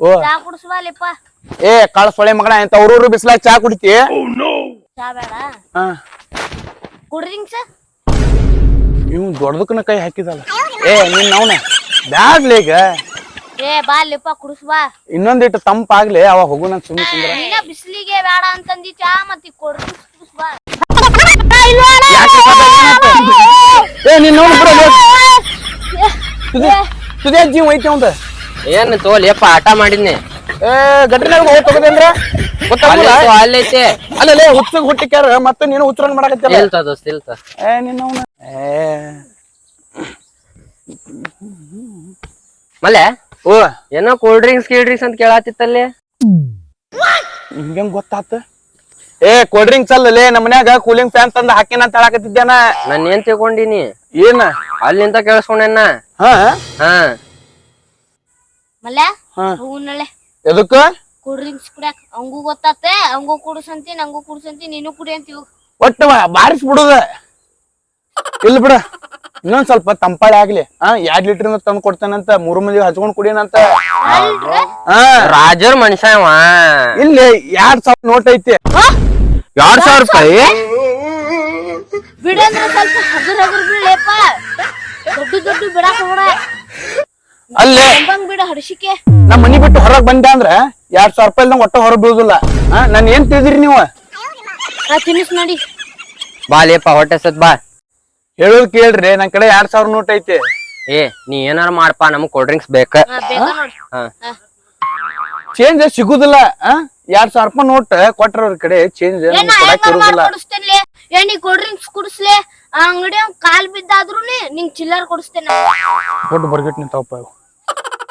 ಓ. ಚಾ ಕುಡಿಸ್ಬಾಲಿಪ್ಪ ಏ ಕಾಳ ಸೊಳೆ ಮಗನ ಎಂತ ಅವ್ರವ್ರು ಬಿಸಿಲ ಚಾ ಕುಡಿತಿ ಚಾ ಬೇಡ. ಹಾ. ಕೂಲ್ ಡ್ರಿಂಕ್ಸ್ ಇವ್ ದೊಡ್ಡದಕ್ಕನ ಕೈ ಹಾಕಿದಲ್ಲ ಏ ನಿನ್ ಅವನ. ಬ್ಯಾಡ್ಲಿ ಈಗ. ಏ ಬಾಲಿಪ್ಪ ಕುಡಿಸ್ಬಾ. ಇನ್ನೊಂದಿಟ್ಟು ತಂಪಾಗ್ಲಿ ಅವ ಹೋಗುನ ಸುಮ್ಮನೆ ಕುಂದ್ರ. ನೀನ ಬಿಸಿಲಿಗೆ ಬೇಡ ಅಂತಂದಿ ಚಾ ಮತ್ತೆ ಕೂಲ್ ಡ್ರಿಂಕ್ಸ್ ಕುಡಿಸ್ಬಾ. ಏ ನೀನ್ ಅವ್ನ ಬಿಡ ತುದೇ ಜೀವ ಐತಿ ಅವಂದ ಏನ್ ತೋಲಿಯಪ್ಪ ಆಟ ಮಾಡಿದ್ನಿ. ಏ ಗಟ್ರಿನಾಗ ಹೋಗಿ ತಗದಂದ್ರ ಗೊತ್ತಾಗಲ್ಲ ಅಲ್ಲೈತೆ ಅಲ್ಲೇ ಹುಚ್ಚಗ್ ಹುಟ್ಟಿಕ್ಯಾರ ಮತ್ತೆ ನೀನು ಹುಚ್ಚರನ್ ಮಾಡಕತ್ತಿಲ್ಲ ಇಲ್ತ ದೋಸ್ತ ಇಲ್ತ ಏ ನಿನ್ನ ಏ. ಮಲ್ಲೆ ಓ ಏನೋ ಕೋಲ್ಡ್ ಡ್ರಿಂಕ್ಸ್ ಕೀಲ್ ಡ್ರಿಂಕ್ಸ್ ಅಂತ ಕೇಳಾತಿತ್ತಲ್ಲಿ ಹಿಂಗಂಗ್ ಗೊತ್ತಾತ? ಏ ಕೋಲ್ಡ್ ಡ್ರಿಂಕ್ಸ್ ಅಲ್ಲಲೇ ನಮ್ಮ ಮನ್ಯಾಗ ಕೂಲಿಂಗ್ ಫ್ಯಾನ್ ತಂದ ಹಾಕಿನ ಅಂತ ಹೇಳಕತ್ತಿದ್ದೇನ ನಾನ್ ಏನ್ ತಿಳ್ಕೊಂಡಿನಿ? ಏನ? ಅಲ್ಲಿಂದ ಕೇಳಿಸ್ಕೊಂಡೆನ ಹಾ? ಹಾ. ಮಲ್ಲ ಹಾ. ಹೂನಳೆ. ಎದಕ್ಕ? ಕೂಲ್ ಡ್ರಿಂಕ್ಸ್ ಕುಡಿಯಾಕ. ಅವಂಗೂ ಗೊತ್ತಾತೆ ಅವಂಗೂ ಕುಡಿಸಂತಿ ನಂಗೂ ಕುಡಿಸಂತಿ ನೀನು ಕುಡಿ ಅಂತ ಇವಾಗ ಒಟ್ಟು ಬಾರಿಸ್ ಬಿಡುದ. ಇಲ್ಲ ಬಿಡ. ಇನ್ನೊಂದ್ ಸ್ವಲ್ಪ ತಂಪಾಳೆ ಆಗ್ಲಿ. ಹಾ ಎರಡ್ ಲೀಟರ್ ತಂದು ಕೊಡ್ತೇನಂತ ಮೂರು ಮಂದಿ ಹಚ್ಕೊಂಡ್ ಕುಡಿಯನಂತ. ಹಾ. ರಾಜರ್ ಮನುಷ್ಯ ಅವ. ಇಲ್ಲಿ ಎರಡ್ ಸಾವಿರ ನೋಟ್ ಐತಿ. ಎರಡ್ ಸಾವಿರ ರೂಪಾಯಿ? ಬಿಡಂದ್ರೆ ಸ್ವಲ್ಪ ಹಗುರ್ ಹಗುರ್ ಬಿಡ್ಲೇಪ್ಪ ದೊಡ್ಡ ದೊಡ್ಡ ಬಿಡಾಕ ಅಲ್ಲೇ ಬಂದಂಗ್ ಬಿಡ ಹರ್ಷಿಕೆ. ನಮ್ ಮನಿ ಬಿಟ್ಟು ಹೊರಗ್ ಬಂದೆ ಅಂದ್ರ ಎರಡ್ ಸಾವಿರ ರೂಪಾಯಿ ನಂಗೆ ಒಟ್ಟ ಹೊರಗ್ ಬೀಳುದಿಲ್ಲ ಹಾ ನನ್ ಏನ್ ತಿಳಿದಿರಿ ನೀವು? ನಾ ತಿನ್ನಿಸ್ ನೋಡಿ. ಬಾ ಲೇಪ ಹೊಟ್ಟೆ ಸತ್ ಬಾ. ಹೇಳೋದ್ ಕೇಳ್ರಿ ನನ್ ಕಡೆ ಎರಡ್ ಸಾವಿರ ನೋಟ್ ಐತಿ. ಏ ನೀ ಏನಾರ ಮಾಡಪ್ಪ ನಮಗ್ ಕೋಲ್ಡ್ ಡ್ರಿಂಕ್ಸ್ ಬೇಕ. ಹಾ ಬೇಗ ನೋಡಿ. ಹಾ ಚೇಂಜ್ ಸಿಗುದಿಲ್ಲ ಆ? ಎರಡ್ ಸಾವಿರ ರೂಪಾಯಿ ನೋಟ್ ಕೊಟ್ರ ಅವ್ರ ಕಡೆ ಚೇಂಜ್ ಏ ನಾ ಕೊಡಕ್ ಹೆಂಗಾರ ಇರುದಿಲ್ಲ. ಮಾಡ್ಕೊಡಿಸ್ತೇನೆ ಏ ನೀ ಕೂಲ್ ಡ್ರಿಂಕ್ಸ್ ಕುಡಿಸ್ಲೆ? ಆ ಅಂಗಡಿ ಕಾಲ್ ಬಿದ್ದಾದ್ರು ನಿಂಗ್ ಚಿಲ್ಲರ್ ಕೊಡಿಸ್ತೇನೆ. ದೊಡ್ಡ ಬರ್ಗಿಟ್ ನಿಂತಪ್ಪ ಇವು.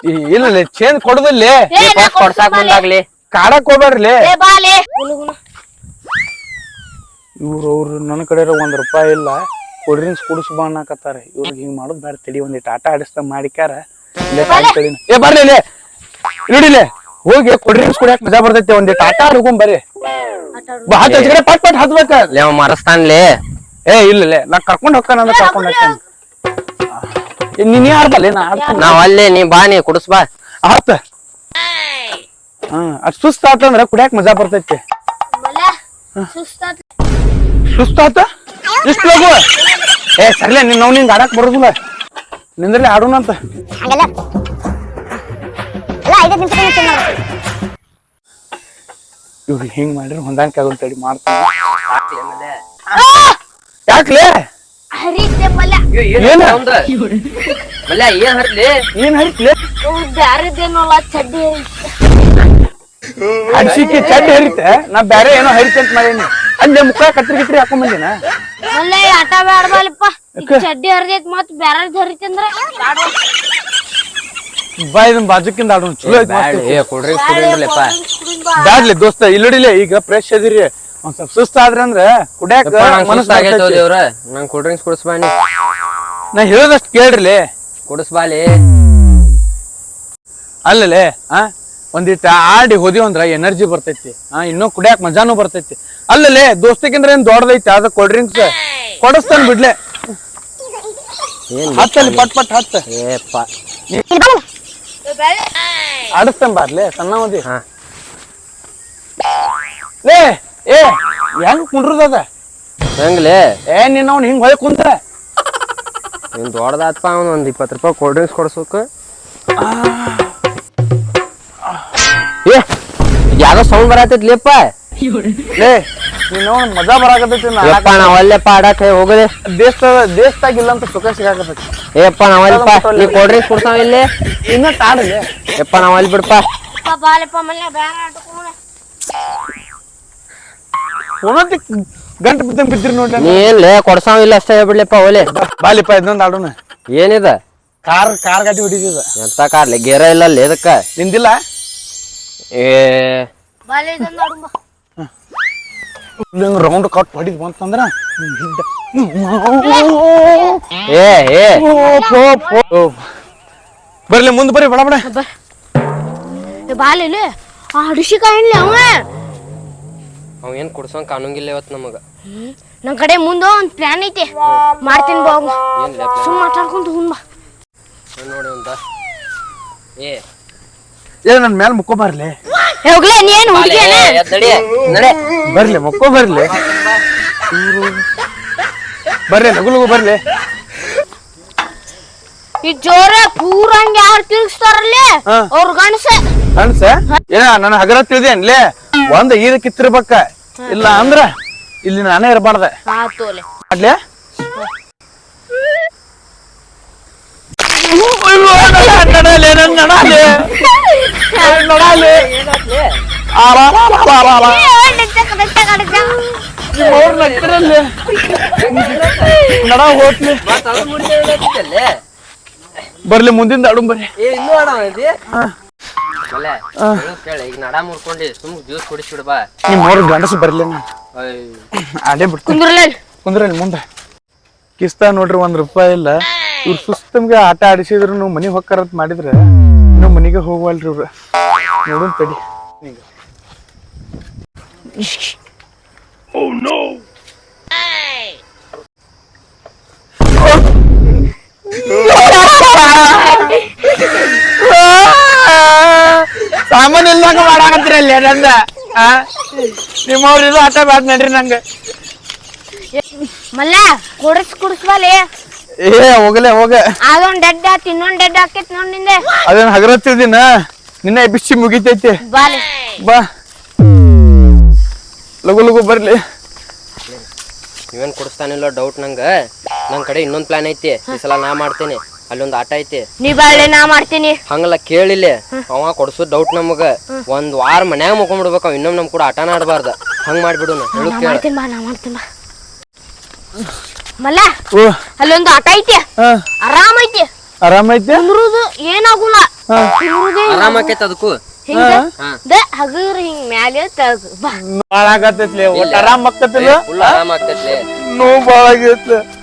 ಇಲ್ಲ ಚೇಂಜ್ ಕೊಡುದಿಲ್ಲ. ಏ ನಾ ಕೊಡ್ಸಾಕ್ ಮುಂದಾಗ್ಲಿ ಕಾಡಕ್ ಹೋಗ್ಬೇಡ್ರಿ. ಏ ಬಾಲೆ. ಗುನುಗುನು ಇವ್ರು ಅವ್ರು ನನ್ನ ಕಡೆ ಒಂದ್ ರೂಪಾಯಿ ಇಲ್ಲ. ಕೂಲ್ ಡ್ರಿಂಕ್ಸ್ ಕುಡಿಸ್ ಬಾ ಅನ್ನಕತ್ತಾರ. ಇವ್ರಿಗೆ ಹಿಂಗ್ ಮಾಡೋದ್ ಬೇಡ ತಡಿ. ಒಂದಿಟ್ಟು ಆಟ ಆಡಿಸ್ತಾ ಮಾಡಿಕ್ಯಾರ. ಇಲ್ಲೇ ಕಾಲ್ ತಡಿನ. ಏ ಬರ್ಲಿ ಇಲ್ಲಿ. ನೋಡಿಲೆ ಹೋಗಿ ಕೂಲ್ ಡ್ರಿಂಕ್ಸ್ ಕುಡಿಯಾಕ ಮಜಾ ಬರ್ತೈತಿ. ಒಂದಿಟ್ಟು ಆಟ ಆಡ್ಕೊಂಡ್ ಬರ್ರಿ. ಬಾ, ಹತ್ತ್ ಕಡೆ ಪಟ್ ಪಟ್ ಹತ್ಬೇಕ ಲೇ ಮರಸ್ತಾನ್ಲೇ. ಏ ಇಲ್ಲ ನಾ ಕರ್ಕೊಂಡ್ ಹೋಗ್ತಾನ ಅಂದ್ರೆ ಕರ್ಕೊಂಡ್ ಹೋಗ್ತಾನ. ನೀನ್ ಆಡ್ಬಲ್ಲ ನಾ ಆಡ್ತಾನ ನಾವ್ ಅಲ್ಲೇ ನೀ ಬಾ ನೀ ಕುಡಿಸ್ ಬಾ. ಆತ ಹಾ ಅದ್ ಸುಸ್ತ ಆತಂದ್ರ ಕುಡಿಯಾಕ ಮಜಾ ಬರ್ತೈತಿ. ಸುಸ್ತ ಆತ ಇಷ್ಟ ಲಗು ಏ ಸರ್ಲೆ ನಿನ್ ನಾವ್ನಿಂದ ಆಡಕ್ ಬರೋದಿಲ್ಲ. ನಿಂದ್ರಲ್ಲಿ ಆಡೋಣಂತ ಅಂತ. ಇವ್ರಿಗೆ ಹಿಂಗ್ ಮಾಡ್ರಿ ಹೊಂದಾಣಿಕೆ ತಡಿ ಯಾಕ್ಲೇ ಯಾಕ್ಲೆ? ಹರಿತೆ ಮಲ್ಲ ಏನ ಮಲ್ಯ ಏನ್ ಹರ್ಲಿ ಏನ್ ಹರಿತ್ಲೆ? ಬ್ಯಾರದೇನೋಲ್ಲ ಚಡ್ಡಿ ಅಡ್ಸಿಕೆ ಚಡ್ಡಿ ಹರಿತೆ? ನಾ ಬ್ಯಾರೆ ಏನೋ ಹರಿತೆ ಅಂತ ಮಾಡೀನಿ. ಅಲ್ಲೇ ಮುಖ ಕತ್ರಿ ಗಿಟ್ರಿ ಹಾಕೊಂಡ್ ಬಂದಿನ? ಮಲ್ಲ ಈ ಆಟ ಬ್ಯಾಡ್ಬಾಲಪ್ಪ ಚಡ್ಡಿ ಹರಿದೈತ್ ಮತ್ ಬ್ಯಾರ ಹರಿತೆ ಅಂದ್ರ? ಬಾ ಇದನ್ ಬಾಜುಕಿಂದ ಆಡೋಣ. ಚಲೋ ಐತ್ ಡ್ರಿಂಕ್ಸ್ ಕುಡಿಯನ್ರಲ್ಲಪ್ಪ ಬ್ಯಾಡ್ಲಿ ದೋಸ್ತ ಇಲ್ಲಡಿಲೆ ಈಗ ಫ್ರೆಶ್ ಅದಿರಿ. ಒಂದ್ ಸ್ವಲ್ಪ ಸುಸ್ತ ಆದ್ರ ಅಂದ್ರ ಕುಡ್ಯಾಕ ಮನಸ್ಸು ಆಗೈತೆ. ದೇವ್ರ. ನಂಗ್ ಕೂಲ್ ಡ್ರಿಂಕ್ಸ್ ಕುಡಿಸ್ ಬಾ ನೀ. ಹೇಳೋದಷ್ಟು ಕೇಳ್ರಿ ಕುಡಿಸ್ ಬಾಲಿ ಅಲ್ಲಲೇ ಆ ಒಂದಿಟ್ಟ ಆಡಿ ಹೋದಿವ್ ಅಂದ್ರ ಎನರ್ಜಿ ಬರ್ತೈತಿ. ಆ ಇನ್ನೂ ಕುಡಿಯಾಕ ಮಜಾನು ಬರ್ತೈತಿ. ಅಲ್ಲಲೇ ದೋಸ್ತಿಗಿಂದ್ರ ಏನ್ ದೊಡ್ಡದೈತಿ ಅದ ಕೋಲ್ಡ್ ಡ್ರಿಂಕ್ಸ್ ಕೊಡಸ್ತಾನ ಬಿಡ್ಲೆ. ಹತ್ತಲ್ಲಿ ಪಟ್ ಪಟ್ ಹತ್ತ. ಏಪ್ಪ ಆಡಿಸ್ತಾನ ಬಾರ್ಲೆ ಸಣ್ಣ ಮದಿ. ಹಾ. ಏ ಹೆಂಗ್ ಕುಂಡ್ರದದ ಹೆಂಗ್ಲೇ? ಏ ನಿನ್ನ ಅವ್ನು ಹಿಂಗ್ ಹೊಯ್ ಕುಂತ ನಿನ್ ದೊಡ್ಡದಾತ್ಪ ಅವ್ನು ಒಂದ್ ಇಪ್ಪತ್ತು ರೂಪಾಯಿ ಕೋಲ್ಡ್ ಡ್ರಿಂಕ್ಸ್ ಕೊಡ್ಸೋಕ ಏ ಯಾವ್ದೋ ಸೌಂಡ್ ಬರತೈತ್ಲಿಪ್ಪ ಲೇ ನಿನ್ನ ಅವ್ನ ಮಜಾ ಬರಾಕತೈತಿ ನಾ. ಯಪ್ಪ ನಾವ್ ಪಾಡಕ್ಕೆ ಹೋಗದೆ. ದೇಶದ ದೇಶದಾಗ ಇಲ್ಲ ಅಂತ ಸುಖ ಸಿಗಾಕತೈತಿ ಏಪ್ಪ ನಾವ್ ಅಲ್ಪ ನೀ ಕೋಲ್ಡ್ ಡ್ರಿಂಕ್ಸ್ ಕೊಡ್ತಾವ ಇಲ್ಲಿ? ಇನ್ನ ತಾಡಲೆ ಯಪ್ಪ ನಾವ್ ಅಲ್ಲಿ ಬಿಡಪ್ಪ ಬಾಲಪ್ಪ ಮಲ್ಲ ಬ್ಯಾರ ಆಟಕೋಣ ಒಂದೊಂದು ಗಂಟು ಬಿದ್ದಂಗ್ ಬಿದ್ದಿರಿ ನೋಡ್ಲಿ ನೀ ಎಲ್ಲೇ ಕೊಡ್ಸಾವ ಇಲ್ಲ ಅಷ್ಟೇ ಹೇಳ್ಬಿಡ್ಲಿಪ್ಪ ಓಲೆ ಬಾಲಿಪ್ಪ ಇದೊಂದು ಆಡೋಣ ಏನಿದ? ಕಾರ್ ಕಾರ್ ಗಾಡಿ ಹೊಡಿದಿದ ಎಂತ ಕಾರ್ಲಿ ಗೇರ ಇಲ್ಲ ಅಲ್ಲಿ ಇದಕ್ಕ? ನಿಂದಿಲ್ಲ? ಏ ಬಾಲೆ ಇದೊಂದು ಆಡುಂಬ ಹಿಂಗ್ ರೌಂಡ್ ಕಟ್ ಹೊಡಿದ್ ಬಂತಂದ್ರ ಏ ಏ. ಬರ್ಲಿ ಮುಂದ್ ಬರ್ರಿ ಬಡ ಬಡ. ಬಾಲೆ ಆ ಋಷಿಕ ಇನ್ಲಿ ಅವ. ಅವ ಏನ್ ಕುಡ್ಸೋಂಗ್ ಕಾಣಂಗಿಲ್ಲ ಇವತ್ ನಮಗ. ನಮ್ ಕಡೆ ಮುಂದ ಒಂದ್ ಪ್ಲಾನ್ ಐತೆ. ಮಾಡ್ತೀನಿ ಬಾ ಅವ. ಏನ್ ಲೇಪ ಸುಮ್ ಬಾ. ನೋಡಿ ಅಂತ. ಏ. ಏ ನನ್ ಮೇಲೆ ಮುಕ್ಕೋ ಬರ್ಲಿ. ಹೋಗ್ಲೇ ನೀನು ನಡೆ. ಬರ್ಲಿ ಮುಕ್ಕೋ ಬರ್ಲಿ. ಬರ್ಲಿ ಲಗು ಲಗು ಬರ್ಲಿ. ಈ ಜೋರ ಪೂರ ಹಂಗೆ ಯಾರು ತಿಳಿಸ್ತಾರಲ್ಲೇ? ಹಾ. ಅವ್ರ ಗಣಸ ಗಣಸ ಏನ ನನ್ನ ಹಗರ ತಿಳಿದೇನ್ಲೇ? ಒಂದ್ ಈದ ಕಿತ್ತಿರ್ಬೇಕ ಇಲ್ಲ ಅಂದ್ರ ಇಲ್ಲಿ ನಾನೇ ಇರಬಾರ್ದ. ಆತೋಲೆ ಮಾಡ್ಲೆ? ನಡ ಬರ್ಲಿ ಮುಂದಿಂದ ಅಡು ಮಲ್ಲೆ ಕೇಳ ಈಗ ನಡ ಮುರ್ಕೊಂಡಿ. ಸುಮ್ ಜ್ಯೂಸ್ ಕುಡಿಸ್ಬಿಡ್ ಬಾ. ನಿಮ್ಮವ್ರ ಗಂಡಸು ಬರ್ಲಿ ನಾನು. ಅಯ್ಯ್. ಅಡೇ ಬಿಡ್ತೀನಿ. ಕುಂದ್ರಲ್ಲ ಮುಂದೆ. ಕಿಸ್ತಾ ನೋಡ್ರಿ ಒಂದ್ ರೂಪಾಯಿ ಇಲ್ಲ. ಇವ್ರು ಸುಸ್ತಮ್ಗೆ ಆಟ ಆಡಿಸಿದ್ರು ನೀವು ಮನೆಗೆ ಹೊಕ್ಕಾರ ಮಾಡಿದ್ರೆ ನೀವು ಮನಿಗೆ ಹೋಗವಲ್ರಿ ಇವ್ರು. ನೋಡೋಣ ತಡಿ. ಈಗ. ಸಾಮಾನ್ ಇಲ್ದಂಗ ಮಾಡಾಕತ್ತೀರಲ್ಲ ನಂದ? ಆ? ನಿಮ್ಮವ್ರ ಇದು ಆಟ ಬ್ಯಾಡ ನಡ್ರಿ ನಂಗ. ಮಲ್ಲ ಕುಡಿಸ್ ಕುಡಿಸ್ಬಾಲೆ ಏ ಹೋಗಲೇ ಹೋಗ. ಅದೊಂದ್ ಡೆಡ್ ಆತ್ ಇನ್ನೊಂದ್ ಡೆಡ್ ಆಕೈತ್ ನೋಡ್ ನಿಂದೆ. ಅದೇನ್ ಹಗರ ತಿಳ್ದಿನ ನಿನ್ನ ಬಿಸಿ ಮುಗಿತೈತಿ. ಬಾಲೆ. ಬಾ. ಲಗು ಲಗು ಬರ್ಲಿ. ನೀವೇನ್ ಕುಡಿಸ್ತಾನಿಲ್ಲ ಡೌಟ್ ನಂಗ. ನನ್ ಕಡೆ ಇನ್ನೊಂದ್ ಪ್ಲಾನ್ ಐತಿ. ಈ ಸಲ ನಾ ಮಾಡ್ತೇನೆ. ಅಲ್ಲೊಂದ್ ಆಟ ಐತಿ. ನೀ ಬಾಳೆ ನಾ ಮಾಡ್ತೀನಿ. ಹಂಗಲ್ಲ ಕೇಳಿಲ್ಲ ಅವ ಕೊಡ್ಸೋ ಡೌಟ್ ನಮಗ. ಒಂದ್ ವಾರ ಮನ್ಯಾಗ ಮುಕೊಂಡ್ಬಿಡ್ಬೇಕು ಇನ್ನೊಮ್ ಇನ್ನೊಮ್ಮೆ ನಮ್ ಕೂಡ ಆಟನ ಆಡಬಾರ್ದ. ಹಂಗ ಮಾಡ್ಬಿಡು ಹೇಳು ನಾ ಕೇಳ. ಮಾಡ್ತೀನಿ ಬಾ ನಾ ಮಾಡ್ತೀನಿ ಬಾ. ಮಲ್ಲ ಅಲ್ಲೊಂದು ಆಟ ಐತಿ. ಆರಾಮ್ ಐತಿ. ಆರಾಮೈತಿ ಕುಂದ್ರುದು ಏನಾಗುಲ್ಲ. ಕುಂದ್ರುದೇ ಆರಾಮ ಆಕೈತಿ ಅದಕ್ಕೂ ಹಿಂಗ? ಹಗರ್ ಹಿಂಗ್ ಮ್ಯಾಲೆ ಬಾ. ಬಾಳಾಗತ್ತೈತ್ಲೆ ಒಟ್ಟ ಆರಾಮ್ ಆಗ್ತೈತಿಲ್ಲ? ಫುಲ್ ಆರಾಮ ಆಗ್ತೈತಿ ನೋವು ಬಾಳಾಗೈತ್ಲ ಅದಿದ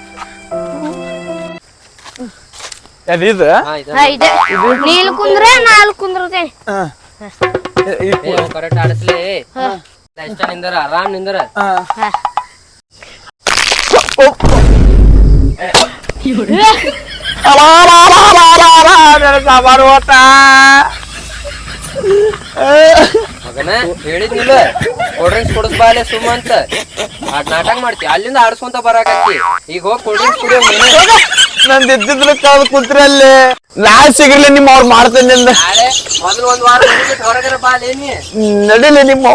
ಹಾ ಇದ ಇದೆ ನೀಲ್ ಕುಂದ್ರೆ ನಾಲ್ ಕುಂದ್ರತೇನೆ ಹಾ ಕರೆಕ್ಟ್ ಆಡಸ್ಲಿ ಇಷ್ಟ ನಿಂದರ ಆರಾಮ್ ನಿಂದರ ಹಾ ಹಾ. ಸಾಮಾನು ಹೋತ. ಹೇಳಿದ್ನಿಲ್ಲ ಕೋಲ್ಡ್ ಡ್ರಿಂಕ್ಸ್ ಕೊಡಿಸ್ಬಾ ಅಲ್ಲೇ ಸುಮ್ಮ ಅಂತ. ನಾಟಕ ಮಾಡ್ತಿ ಅಲ್ಲಿಂದ ಆಡ್ಸ್ಕೊಂತ ಬರಾಕತ್ತಿ ಈಗ ಹೋಗಿ ಕೋಲ್ಡ್ ಡ್ರಿಂಕ್ಸ್ ಕುಡಿಯೋ ನಂದ್ ಇದ್ದಿದ್ರ ಕುತ್ರ ಅಲ್ಲಿ. ನಾ ಸಿಗಿರ್ಲಿ ನಿಮ್ಮ ಅವ್ರು ಮಾಡ್ತೇನೆ ನಿಂದ ನಾಳೆ ಮೊದಲು ಒಂದ್ ವಾರ ಹೊರಗಿರ ಹೊರಗರ ಬಾ ಅಲ್ಲೇ ನೀ ನಡಿಲಿ ನಿಮ್ಮ